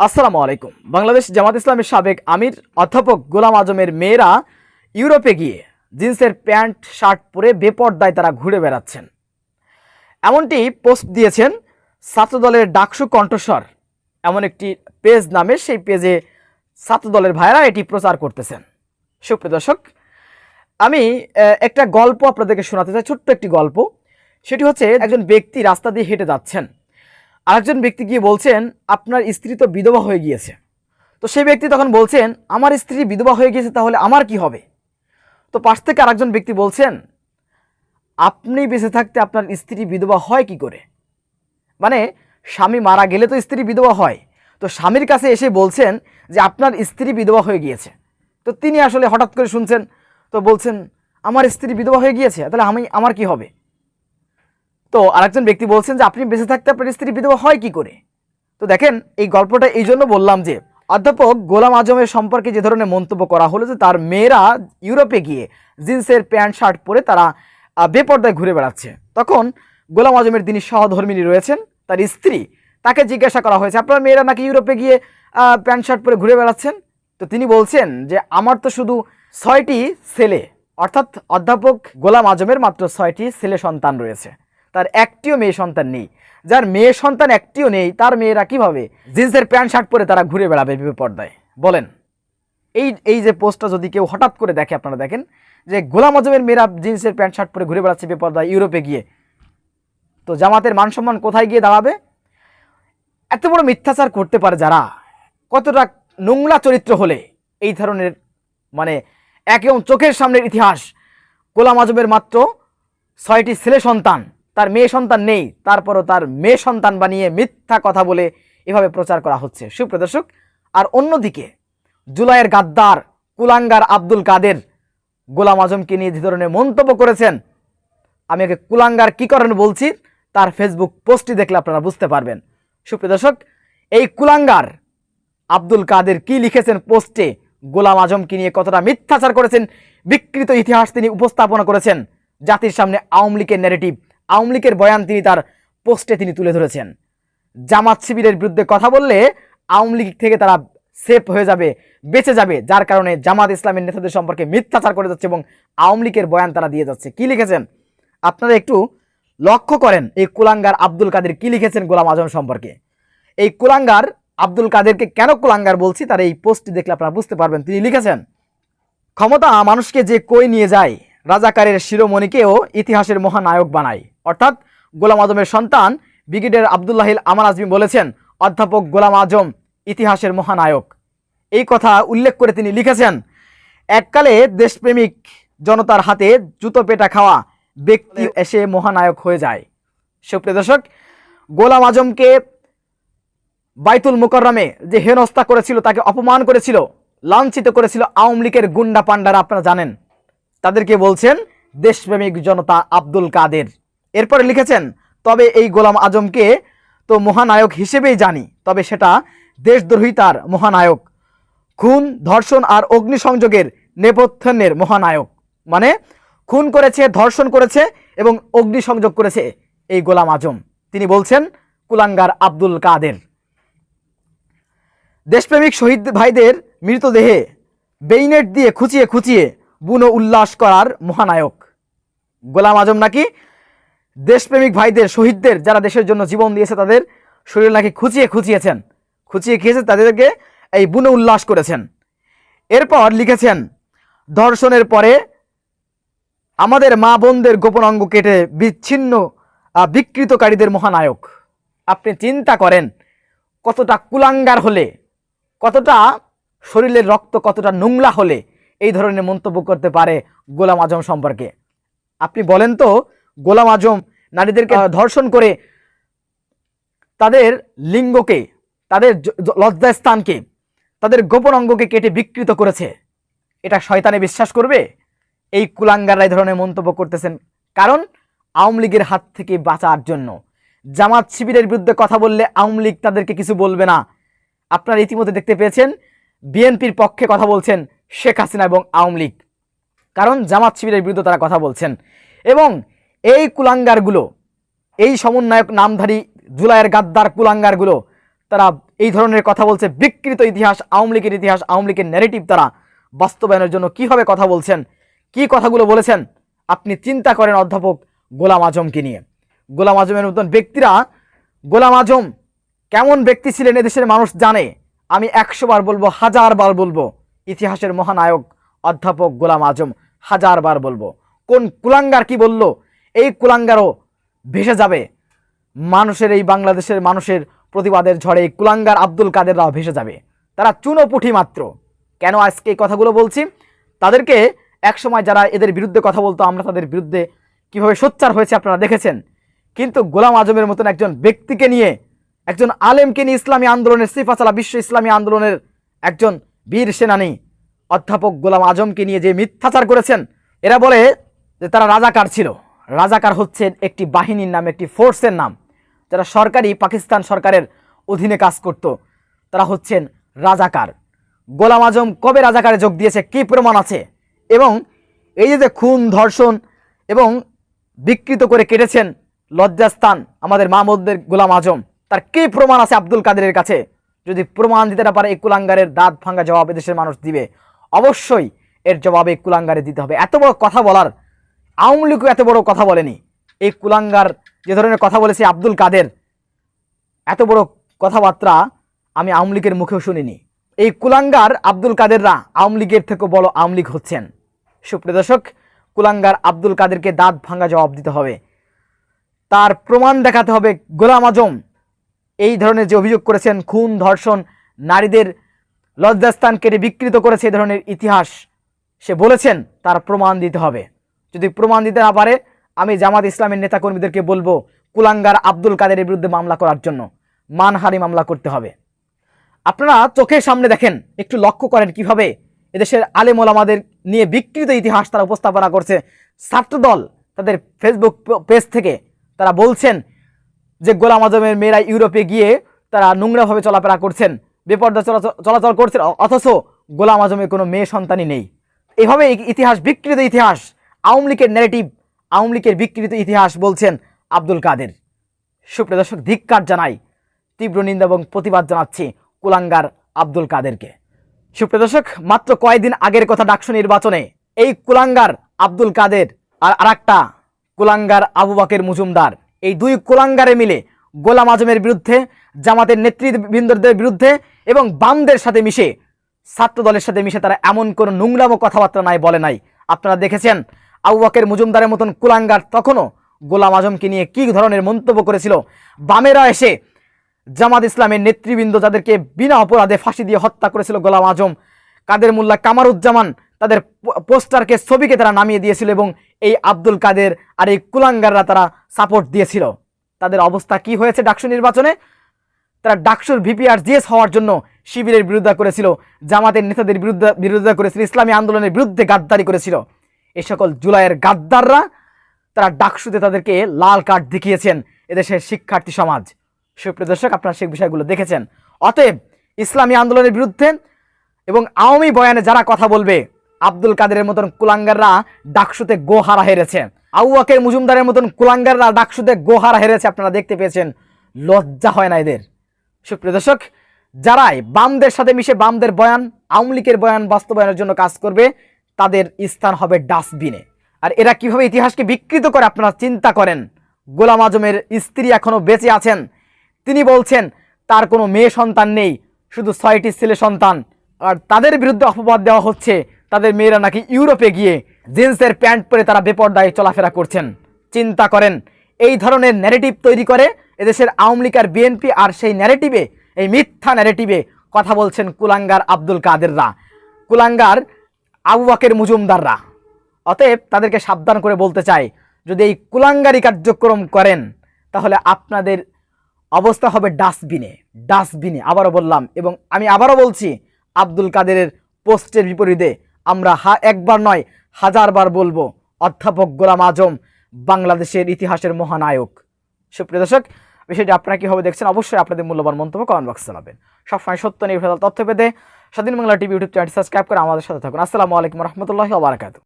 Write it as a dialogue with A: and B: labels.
A: আসসালামু আলাইকুম। বাংলাদেশ জামাত ইসলামের সাবেক আমির, অধ্যাপক গোলাম আজমের মেয়েরা ইউরোপে গিয়ে জিন্সের প্যান্ট, শার্ট পরে বেপর্দায় তারা ঘুরে বেড়াচ্ছেন। এমনটি পোস্ট দিয়েছেন ছাত্রদলের ডাকসু কণ্ঠস্বর। এমন একটি পেজ নামে সেই পেজে ছাত্রদলের ভাইরা এটি প্রচার করতেছেন। সুপ্রিয় দর্শক, আমি একটা গল্প আপনাদেরকে শোনাতে চাই, ছোট্ট একটি গল্প। সেটি হচ্ছে একজন ব্যক্তি রাস্তা দিয়ে হেঁটে যাচ্ছেন। আরেকজন ব্যক্তি গিয়ে বলছেন, আপনার স্ত্রী তো বিধবা হয়ে গিয়েছে। তো সেই ব্যক্তি তখন বলছেন, আমার স্ত্রী বিধবা হয়ে গিয়েছে, তাহলে আমার কি হবে? তো পাশ থেকে আরেকজন ব্যক্তি বলছেন, আপনি বেঁচে থাকতে আপনার স্ত্রী বিধবা হয় কি করে? মানে স্বামী মারা গেলে তো স্ত্রী বিধবা হয়। তো স্বামীর কাছে এসে বলছেন যে, আপনার স্ত্রী বিধবা হয়ে গিয়েছে। তো তিনি আসলে হঠাৎ করে শুনছেন, তো বলছেন, আমার স্ত্রী বিধবা হয়ে গিয়েছে, তাহলে আমি, আমার কি হবে? তো আরেকজন ব্যক্তি বলছেন যে, আপনি বেঁচে থাকতে আপনার স্ত্রী বিধবা হয় কি করে? তো দেখেন, এই গল্পটা এই জন্য বললাম যে, অধ্যাপক গোলাম আজমের সম্পর্কে যে ধরনের মন্তব্য করা হলো যে, তার মেয়েরা ইউরোপে গিয়ে জিন্সের প্যান্ট, শার্ট পরে তারা বেপর্দায় ঘুরে বেড়াচ্ছে। তখন গোলাম আজমের তিনি সহধর্মিনী রয়েছেন, তার স্ত্রী তাকে জিজ্ঞাসা করা হয়েছে, আপনার মেয়েরা নাকি ইউরোপে গিয়ে প্যান্ট, শার্ট পরে ঘুরে বেড়াচ্ছেন? তো তিনি বলছেন যে, আমার তো শুধু ছয়টি ছেলে, অর্থাৎ অধ্যাপক গোলাম আজমের মাত্র ছয়টি ছেলে সন্তান রয়েছে। তার একটিও মেয়ে সন্তান নেই। যার মেয়ে সন্তান একটিও নেই, তার মেয়েরা কীভাবে জিন্সের প্যান্ট, শার্ট পরে তারা ঘুরে বেড়াবে পর্দায়? বলেন। এই এই যে পোস্টটা যদি কেউ হঠাৎ করে দেখে, আপনারা দেখেন যে গোলাম আজমের মেয়েরা জিন্সের প্যান্ট, শার্ট পরে ঘুরে বেড়াচ্ছে বেপর্দায় ইউরোপে গিয়ে। তো জামাতের মান সম্মান কোথায় গিয়ে দাঁড়াবে? এত বড় মিথ্যাচার করতে পারে যারা? কতটা নোংরা চরিত্র হলে এই ধরনের মানে একদম চোখের সামনের ইতিহাস গোলাম আজমের মাত্র ছয়টি ছেলে সন্তান তার মেয়ে সন্তান নেই, তারপরও তার মেয়ে সন্তান বানিয়ে মিথ্যা কথা বলে এভাবে প্রচার করা হচ্ছে। সুপ্রদর্শক আর অন্যদিকে জুলাইয়ের গাদ্দার কুলাঙ্গার আব্দুল কাদের গোলাম আজমকে নিয়ে যে ধরনের মন্তব্য করেছেন, আমি ওকে কুলাঙ্গার কী করেন বলছি তার ফেসবুক পোস্টটি দেখলে আপনারা বুঝতে পারবেন। সুপ্রিয় দর্শক, এই কুলাঙ্গার আব্দুল কাদের কি লিখেছেন পোস্টে? গোলাম আজমকে নিয়ে কতটা মিথ্যাচার করেছেন? বিকৃত ইতিহাস তিনি উপস্থাপনা করেছেন। জাতির সামনে আওয়ামী লীগের ন্যারেটিভ আওয়ামী লীগের বয়ান তিনি তার পোস্টে তিনি তুলে ধরেছেন। জামাত শিবিরের বিরুদ্ধে কথা বললে আওয়ামী লীগ থেকে তারা সেফ হয়ে যাবে, বেঁচে যাবে। যার কারণে জামাত ইসলামের নেতাদের সম্পর্কে মিথ্যাচার করে যাচ্ছে এবং আওয়ামী লীগের বয়ান তারা দিয়ে যাচ্ছে। কি লিখেছেন? আপনারা একটু লক্ষ্য করেন এই কুলাঙ্গার আব্দুল কাদের কি লিখেছেন গোলাম আজম সম্পর্কে। এই কুলাঙ্গার আব্দুল কাদেরকে কেন কুলাঙ্গার বলছি? তার এই পোস্টটি দেখলে আপনারা বুঝতে পারবেন। তিনি লিখেছেন, ক্ষমতা মানুষকে যে কই নিয়ে যায় রাজাকারের শিরোমণিকেও ইতিহাসের মহানায়ক বানায়। অর্থাৎ গোলাম আজমের সন্তান ব্রিগেডিয়ার আবদুল্লাহিল আমার আজমি বলেছেন, অধ্যাপক গোলাম আজম ইতিহাসের মহানায়ক। এই কথা উল্লেখ করে তিনি লিখেছেন, এককালে দেশপ্রেমিক জনতার হাতে জুতো পেটা খাওয়া ব্যক্তি এসে মহানায়ক হয়ে যায়। সুপ্রিয় দর্শক, গোলাম আজমকে বাইতুল মুকররমে যে হেনস্থা করেছিল তাকে অপমান করেছিল, লাঞ্ছিত করেছিল আওয়ামী লীগের গুন্ডা পান্ডারা আপনারা জানেন। তাদেরকে বলছেন, দেশপ্রেমিক জনতা আব্দুল কাদের। এরপরে লিখেছেন, তবে এই গোলাম আজমকে তো মহানায়ক হিসেবেই জানি, তবে সেটা দেশদ্রোহিতার মহানায়ক। খুন, ধর্ষণ আর অগ্নিসংযোগের নেপথ্যের মহানায়ক। মানে খুন করেছে, ধর্ষণ করেছে এবং অগ্নিসংযোগ করেছে এই গোলাম আজম। তিনি বলছেন, কুলাঙ্গার আব্দুল কাদের। দেশপ্রেমিক শহীদ ভাইদের মৃতদেহে বেইনেট দিয়ে খুঁচিয়ে খুঁচিয়ে বুনো উল্লাস করার মহানায়ক। গোলাম আজম নাকি দেশপ্রেমিক ভাইদের, শহীদদের যারা দেশের জন্য জীবন দিয়েছে, তাদের শরীর নাকি খুঁচিয়ে খুঁচিয়েছেন। খুঁচিয়ে খেয়েছে তাদেরকে এই বুনো উল্লাস করেছেন। এরপর লিখেছেন, ধর্ষণের পরে আমাদের মা বোনদের গোপন অঙ্গ কেটে বিচ্ছিন্ন বিকৃতকারীদের মহানায়ক। আপনি চিন্তা করেন, কতটা কুলাঙ্গার হলে, কতটা শরীরের রক্ত কতটা নোংলা হলে এই ধরনের মন্তব্য করতে পারে গোলাম আজম সম্পর্কে। আপনি বলেন তো গোলাম আজম নারীদেরকে ধর্ষণ করে তাদের লিঙ্গকে তাদের লজ্জাস্থানকে তাদের গোপন অঙ্গকে কেটে বিকৃত করেছে। এটা শয়তানে বিশ্বাস করবে? এই কুলাঙ্গাররা এই ধরনের মন্তব্য করতেছেন কারণ আওয়ামী লীগের হাত থেকে বাঁচার জন্য। জামাত শিবিরের বিরুদ্ধে কথা বললে আওয়ামী লীগ তাদেরকে কিছু বলবে না। আপনারা ইতিমধ্যে দেখতে পেয়েছেন বিএনপির পক্ষে কথা বলছেন শেখ হাসিনা এবং আওয়ামী লীগ। কারণ জামাত শিবিরের বিরুদ্ধে তারা কথা বলছেন। এবং এই কুলাঙ্গারগুলো, এই সমন্বয়ক নামধারী জুলাইয়ের গাদ্দার কুলাঙ্গারগুলো, তারা এই ধরনের কথা বলছে। বিকৃত ইতিহাস, আওয়ামী লীগের ইতিহাস, আওয়ামী লীগের ন্যারেটিভ তারা বাস্তবায়নের জন্য কীভাবে কথা বলছেন, কি কথাগুলো বলেছেন, আপনি চিন্তা করেন অধ্যাপক গোলাম আজমকে নিয়ে। গোলাম আজমের মতন ব্যক্তিরা, গোলাম আজম কেমন ব্যক্তি ছিলেন এদেশের মানুষ জানে। আমি একশো বার বলব, হাজার বার বলব। ইতিহাসের মহানায়ক, অধ্যাপক গোলাম আজম হাজার বার বলব, কোন কুলাঙ্গার কি বলল? এই কুলাঙ্গারও ভেসে যাবে। মানুষের এই বাংলাদেশের মানুষের প্রতিবাদের ঝড়ে এই কুলাঙ্গার আব্দুল কাদেররাও ভেসে যাবে। তারা চুনো চুনোপুঠি মাত্র। কেন আজকে এই কথাগুলো বলছি? তাদেরকে একসময় যারা এদের বিরুদ্ধে কথা বলতো, আমরা তাদের বিরুদ্ধে কীভাবে সোচ্চার হয়েছে আপনারা দেখেছেন। কিন্তু গোলাম আজমের মতন একজন ব্যক্তিকে নিয়ে, একজন আলেমকে নিয়ে ইসলামী আন্দোলনের সিফাসালা বিশ্ব ইসলামী আন্দোলনের একজন বীর সেনানী, অধ্যাপক গোলাম আজমকে নিয়ে যে মিথ্যাচার করেছেন, এরা বলে যে তারা রাজাকার ছিল। রাজাকার হচ্ছেন একটি বাহিনীর নাম, একটি ফোর্সের নাম। যারা সরকারি পাকিস্তান সরকারের অধীনে কাজ করত, তারা হচ্ছেন রাজাকার। গোলাম আজম কবে রাজাকারে যোগ দিয়েছে, কী প্রমাণ আছে? এবং এই যে খুন, ধর্ষণ এবং বিকৃত করে কেটেছেন লজ্জাস্থান আমাদের মাহমুদদের গোলাম আজম, তার কী প্রমাণ আছে আব্দুল কাদেরের কাছে? যদি প্রমাণ দিতে না পারে, এই কুলাঙ্গারের দাঁত ভাঙ্গা জবাব এদেশের মানুষ দিবে। অবশ্যই এর জবাবে কুলাঙ্গারে দিতে হবে। এত বড় কথা বলার আওয়ামী লীগও এত বড় কথা বলেনি। এই কুলাঙ্গার যে ধরনের কথা বলেছে আব্দুল কাদের, এত বড় কথাবার্তা আমি আওয়ামী লীগের মুখেও শুনিনি। এই কুলাঙ্গার আব্দুল কাদেররা আওয়ামী লীগের থেকেও বড় আওয়ামী লীগ হচ্ছেন। সুপ্রিয় দর্শক, কুলাঙ্গার আব্দুল কাদেরকে দাঁত ভাঙ্গা জবাব দিতে হবে। তার প্রমাণ দেখাতে হবে গোলাম আজম। এই ধরনের যে অভিযোগ করেছেন, খুন, ধর্ষণ, নারীদের লজ্জাস্থান কেটে বিকৃত করেছে এই ধরনের ইতিহাস, সে বলেছেন তার প্রমাণ দিতে হবে। যদি প্রমাণ দিতে না পারে, আমি জামাত ইসলামের নেতাকর্মীদেরকে বলব, কুলাঙ্গার আব্দুল কাদেরের বিরুদ্ধে মামলা করার জন্য মানহারি মামলা করতে হবে। আপনারা চোখের সামনে দেখেন, একটু লক্ষ্য করেন কীভাবে এদেশের আলেম ওলামাদের নিয়ে বিকৃত ইতিহাস তারা উপস্থাপনা করছে। ছাত্রদল তাদের ফেসবুক পেজ থেকে তারা বলছেন যে গোলাম আজমের মেয়েরা ইউরোপে গিয়ে তারা নোংরাভাবে চলাফেরা করছেন, বেপর্দা চলাচল করছেন অথচ গোলাম আজমের কোনো মেয়ে সন্তানই নেই। এভাবে ইতিহাস, বিকৃত ইতিহাস, আওয়ামী লীগের ন্যারেটিভ আওয়ামী লীগের বিকৃত ইতিহাস বলছেন আব্দুল কাদের। সুপ্রিয় দর্শক, ধিক্কার জানাই, তীব্র নিন্দা এবং প্রতিবাদ জানাচ্ছি কুলাঙ্গার আব্দুল কাদেরকে। সুপ্রিয় দর্শক, মাত্র কয়েকদিন আগের কথা ডাকসু নির্বাচনে, এই কুলাঙ্গার আব্দুল কাদের আর আরেকটা কুলাঙ্গার আবু বাকের মজুমদার। এই দুই কুলাঙ্গারে মিলে গোলাম আজমের বিরুদ্ধে, জামাতের নেতৃবৃন্দদের বিরুদ্ধে এবং বামদের সাথে মিশে ছাত্র দলের সাথে মিশে তারা এমন কোনো নোংরামো কথাবার্তা নাই, বলে নাই। আপনারা দেখেছেন, আবু মজুমদারের মতন কুলাঙ্গার তখনও গোলাম আজমকে নিয়ে কী ধরনের মন্তব্য করেছিল? বামেরা এসে জামাত ইসলামের নেতৃবৃন্দ যাদেরকে বিনা অপরাধে ফাঁসি দিয়ে হত্যা করেছিল গোলাম আজম, কাদের মোল্লা কামারুজ্জামান, তাদের পোস্টারকে ছবিকে তারা নামিয়ে দিয়েছিল এবং এই আব্দুল কাদের আর এই কুলাঙ্গাররা তারা সাপোর্ট দিয়েছিল। তাদের অবস্থা কি হয়েছে ডাকসু নির্বাচনে? তারা ডাকসুর ভিপিআর জিএস হওয়ার জন্য শিবিরের বিরোধিতা করেছিল, জামাতের নেতাদের বিরুদ্ধে বিরোধিতা করেছিল, ইসলামী আন্দোলনের বিরুদ্ধে গাদ্দারি করেছিল। এ সকল জুলাইয়ের গাদ্দাররা তারা ডাকসুতে তাদেরকে লাল কার্ড দেখিয়েছেন এদেশের শিক্ষার্থী সমাজ। সুপ্রিয় দর্শক, আপনারা সেই বিষয়গুলো দেখেছেন। অতএব ইসলামী আন্দোলনের বিরুদ্ধে এবং আওয়ামী বয়ানে যারা কথা বলবে আব্দুল কাদেরের মতন কুলাঙ্গাররা ডাকসুতে গোহারা হেরেছে। আউয়াকের মজুমদারের মতন কুলাঙ্গাররা ডাকসুতে গোহারা হেরেছে, আপনারা দেখতে পেয়েছেন। লজ্জা হয় না এদের। সুপ্রিয় দর্শক, যারাই বামদের সাথে মিশে বামদের বয়ান, আওয়ামী লীগের বয়ান বাস্তবায়নের জন্য কাজ করবে, তাদের স্থান হবে ডাস্টবিনে। আর এরা কীভাবে ইতিহাসকে বিকৃত করে আপনারা চিন্তা করেন? গোলাম আজমের স্ত্রী এখনও বেঁচে আছেন। তিনি বলছেন, তার কোনো মেয়ে সন্তান নেই, শুধু ছয়টি ছেলে সন্তান। আর তাদের বিরুদ্ধে অপবাদ দেওয়া হচ্ছে তাদের মেয়েরা নাকি ইউরোপে গিয়ে জিন্সের প্যান্ট পরে তারা বেপর্দায় চলাফেরা করছেন। চিন্তা করেন, এই ধরনের ন্যারেটিভ তৈরি করে এদেশের আওয়ামী লীগ আর বিএনপি আর সেই ন্যারেটিভে এই মিথ্যা ন্যারেটিভে কথা বলছেন কুলাঙ্গার আব্দুল কাদেররা। কুলাঙ্গার আবু বাকের মজুমদাররা। অতএব তাদেরকে সাবধান করে বলতে চাই, যদি এই কুলাঙ্গারি কার্যক্রম করেন, তাহলে আপনাদের অবস্থা হবে ডাস্টবিনে ডাস্টবিনে, আবারও বললাম এবং আমি আবারও বলছি, আব্দুল কাদেরের পোস্টের বিপরীতে আমরা হা একবার নয়, হাজারবার বলব, অধ্যাপক গোলাম আজম, বাংলাদেশের ইতিহাসের মহানায়ক। সুপ্রিয় দর্শক, বিষয়টি আপনারা কীভাবে দেখছেন অবশ্যই আপনাদের মূল্যবান মন্তব্য কমেন্ট বক্সে জানাবেন। সবসময় সত্য নির্ভর তথ্য পেতে স্বাধীন Bangla TV YouTube channel subscribe করে আমাদের সাথে থাকুন। আসসালামু আলাইকুম রহমতুল্লাহ